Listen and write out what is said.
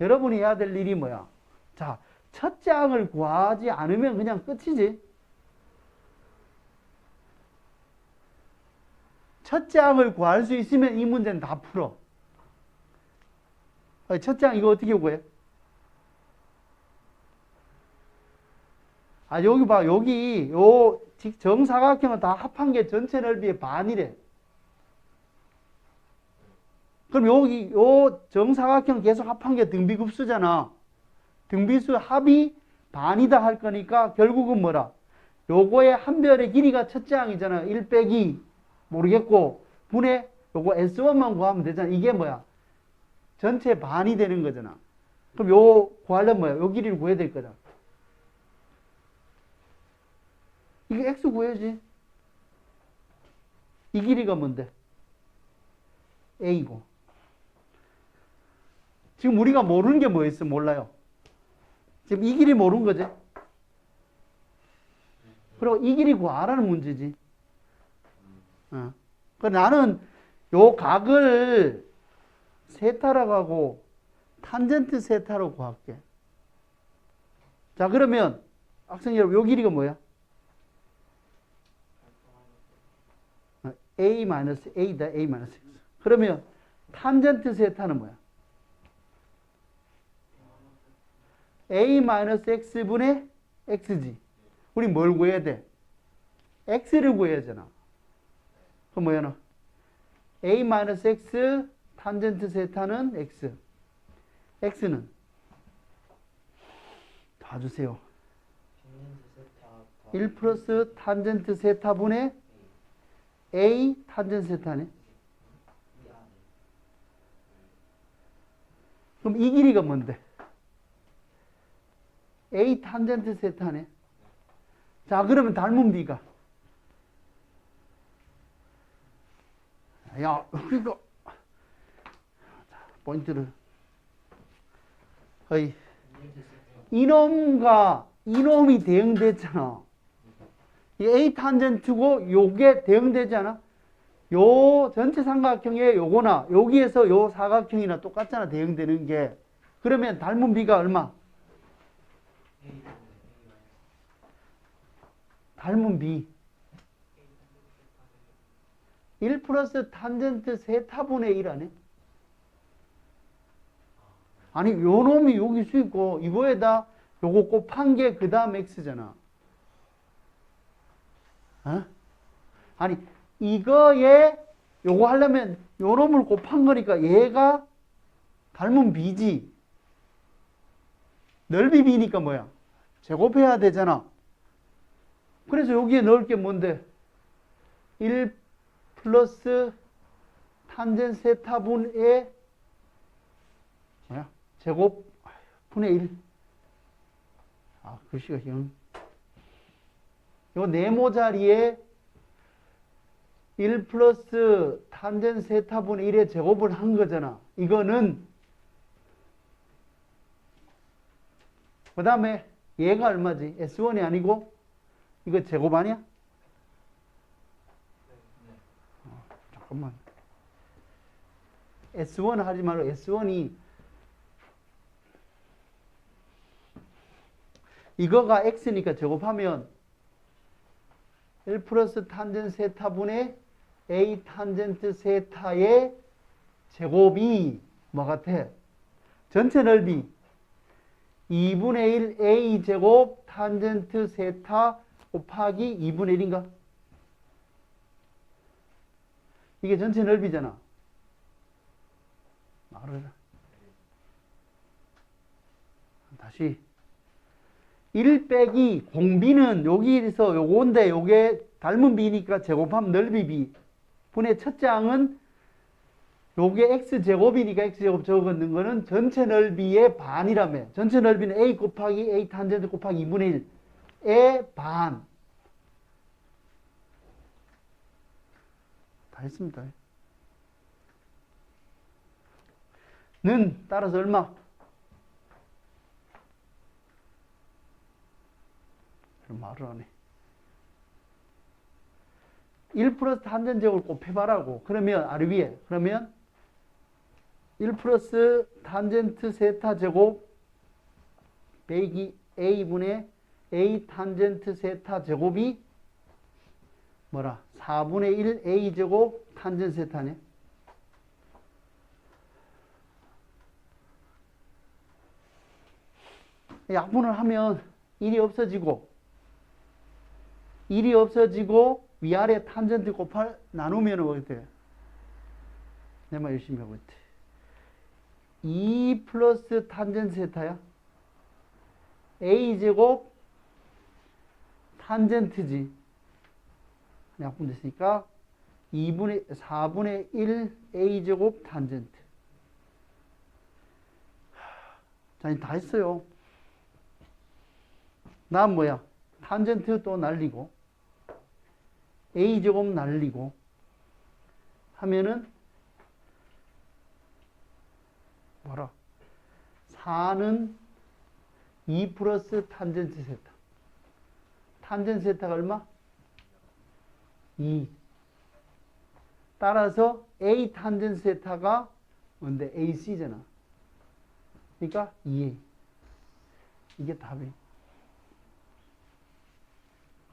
여러분이 해야 될 일이 뭐야? 자, 첫 장을 구하지 않으면 그냥 끝이지. 첫 장을 구할 수 있으면 이 문제는 다 풀어. 첫장 이거 어떻게 구해? 아, 여기 봐. 여기 요 직- 정사각형은 다 합한 게 전체 넓이의 반이래. 그럼 여기 요 정사각형 계속 합한 게 등비급수잖아. 등비수 합이 반이다 할 거니까 결국은 뭐라? 요거의 한 별의 길이가 첫째 항이잖아. 1 빼기 모르겠고 분의 요거 S1만 구하면 되잖아. 이게 뭐야? 전체 반이 되는 거잖아. 그럼 요 구하려면 뭐야? 요 길이를 구해야 될 거잖아. 이게 X 구해야지. 이 길이가 뭔데? A고. 지금 우리가 모르는 게 뭐 있어? 몰라요. 지금 이 길이 모르는 거지. 그리고 이 길이 구하라는 문제지. 어. 그 나는 요 각을 세타라고 하고 탄젠트 세타로 구할게. 자, 그러면 학생 여러분, 요 길이가 뭐야? 어, a 마이너스 a다, a 마이너스 x. 그러면 탄젠트 세타는 뭐야? A 마이너스 x분의 x지. 우리 뭘 구해야 돼? x를 구해야 되잖아. 그럼 뭐야, 너? a 마이너스 x 탄젠트 세타는 x. x는 봐주세요. 1 플러스 탄젠트 세타분의 a 탄젠트 세타네. 그럼 이 길이가 뭔데? A 탄젠트 세타네. 자, 그러면 닮은 b가 야, 그러니까 자, 포인트를 어이 이놈과 이놈이 대응됐잖아. 이 A 탄젠트고 요게 대응되잖아. 요 전체 삼각형의 요거나 여기에서 요 사각형이나 똑같잖아. 대응되는 게. 그러면 닮은 비가 얼마? 닮은 비. 1 플러스 탄젠트 세타분의 1 아니야? 아니, 요 놈이 여기 수 있고, 이거에다 요거 곱한 게 그 다음 x잖아. 어? 아니, 이거에 요거 하려면 요 놈을 곱한 거니까 얘가 닮은 b지. 넓이 b니까 뭐야? 제곱해야 되잖아. 그래서 여기에 넣을 게 뭔데? 1 플러스 탄젠 세타분의 뭐야? 제곱 분의 1. 아, 글씨가 영. 요 네모 자리에 1 플러스 탄젠 세타분의 1의 제곱을 한 거잖아. 이거는 그 다음에 얘가 얼마지? S1이 아니고 이거 제곱 아니야? 어, 잠깐만. S1 하지 말고 S1이 이거가 x니까 제곱하면 1 플러스 탄젠 세타분의 a 탄젠트 세타의 제곱이 뭐 같아? 전체 넓이 2분의 1 a 제곱 탄젠트 세타 곱하기 2분의 1인가? 이게 전체 넓이잖아. 말을. 다시 1 빼기 공비는 여기에서 요건데 요게 닮은 비니까 제곱하면 넓이 비 분의 첫 장은 요게 x제곱이니까 x제곱 적은 거는 전체 넓이의 반이라며 전체 넓이는 a 곱하기 a 탄젠트 곱하기 2분의 1의 반. 다 했습니다. 는 따라서 얼마? 말을 안 해. 1 플러스 탄젠제곱을 곱해봐라고. 그러면 아래 위에 그러면 1 플러스 탄젠트 세타 제곱 빼기 a분의 a 탄젠트 세타 제곱이 뭐라? 4분의 1 a 제곱 탄젠트 세타네. 약분을 하면 1이 없어지고 1이 없어지고 위아래 탄젠트 곱할 나누면 어때? 내말 열심히 하고 있대. 2 플러스 탄젠트 세타야. a 제곱 탄젠트지. 약분 됐으니까 2분의 4분의 1 a 제곱 탄젠트. 자, 이제 다 했어요. 다음 뭐야? 탄젠트 또 날리고 a 제곱 날리고 하면은 뭐라? 4는 2 플러스 탄젠트 세타. 탄젠트 세타가 얼마? 2. 따라서 a 탄젠트 세타가 뭔데? ac잖아. 그러니까 2a. 이게 답이에요.